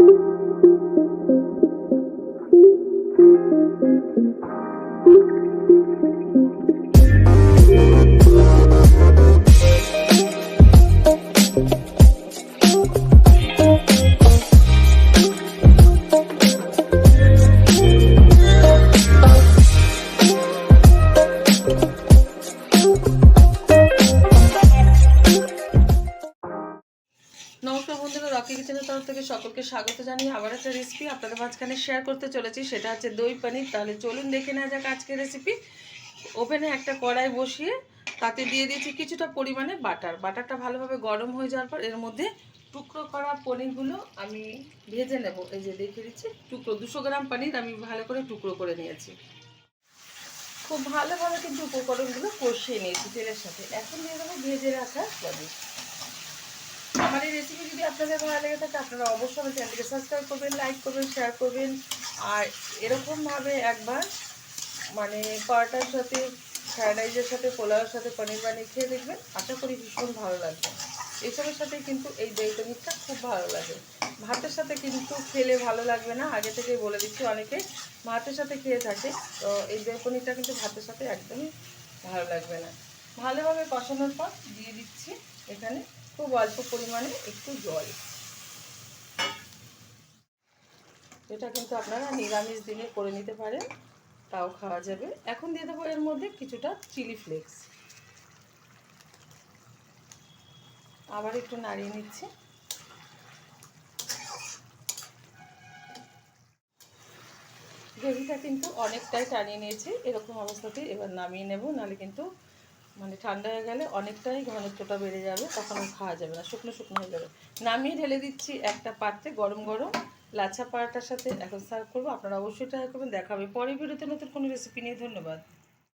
thank mm -hmm. you নমস্কার বন্ধুরা, Rocky কিচেনের তরফ থেকে সকলকে স্বাগত জানিয়ে আবার একটা রেসিপি আপনাদের মাঝখানে শেয়ার করতে চলেছি। সেটা হচ্ছে দই পানির। তাহলে চলুন দেখে নেওয়া যাক আজকের রেসিপি ওভেনে একটা কড়াই বসিয়ে তাতে দিয়ে দিয়েছি কিছুটা পরিমাণে বাটার। বাটারটা ভালোভাবে গরম হয়ে যাওয়ার পর এর মধ্যে টুকরো করা পনিরগুলো আমি ভেজে নেব। এই যে দেখে দিচ্ছি, টুকরো, দুশো গ্রাম পনির আমি ভালো করে টুকরো করে নিয়েছি। খুব ভালোভাবে কিন্তু উপকরণগুলো কষিয়ে নিয়েছি তেলের সাথে। এখন দিয়ে দেবো ভেজে রাখা পনির। আমার এই রেসিপি যদি আপনাদের ভালো লেগে থাকে আপনারা অবশ্যই আমার চ্যানেলকে সাবস্ক্রাইব করবেন লাইক করবেন শেয়ার করবেন। আর এরকমভাবে একবার মানে পরোটার সাথে ফ্রায়েড রাইসের সাথে, পোলাওয়ের সাথে পনির বানিয়ে খেয়ে দেখবেন। আশা করি ভীষণ ভালো লাগবে। এসবের সাথে কিন্তু এই দই পনিরটা খুব ভালো লাগে। ভাতের সাথে কিন্তু খেলে ভালো লাগবে না। আগে থেকে বলে দিচ্ছি অনেকে ভাতের সাথে খেয়ে থাকে। তো এই দই পনিরটা কিন্তু ভাতের সাথে একদমই ভালো লাগবে না। ভালোভাবে কষানোর পর দিয়ে দিচ্ছি এখানে খুব অল্প পরিমাণে একটু জল। এটা কিন্তু আপনারা নিরামিষ দিনে করে নিতে পারেন, তাও খাওয়া যাবে। এখন দিয়ে দেবো এর মধ্যে কিছুটা চিলি ফ্লেক্স। আবার একটু নাড়িয়ে নিচ্ছি। গ্রেভিটা কিন্তু অনেকটাই টানিয়ে নিয়েছি, এরকম অবস্থাতেই এবার নামিয়ে নেব, নাহলে কিন্তু মানে ঠান্ডা হয়ে গেলে অনেকটাই ঘনত্বটা বেড়ে যাবে, তখন খাওয়া যাবে না, শুকনো শুকনো হয়ে যাবে। নামিয়ে ঢেলে দিচ্ছি একটা পাত্রে গরম গরম লাচ্ছা পাড়াটার সাথে, এখন সার্ভ করব। আপনারা অবশ্যই ট্রাই করবেন, দেখাবে। পরে ভিডিওতে নতুন কোনো রেসিপি নিয়ে, ধন্যবাদ।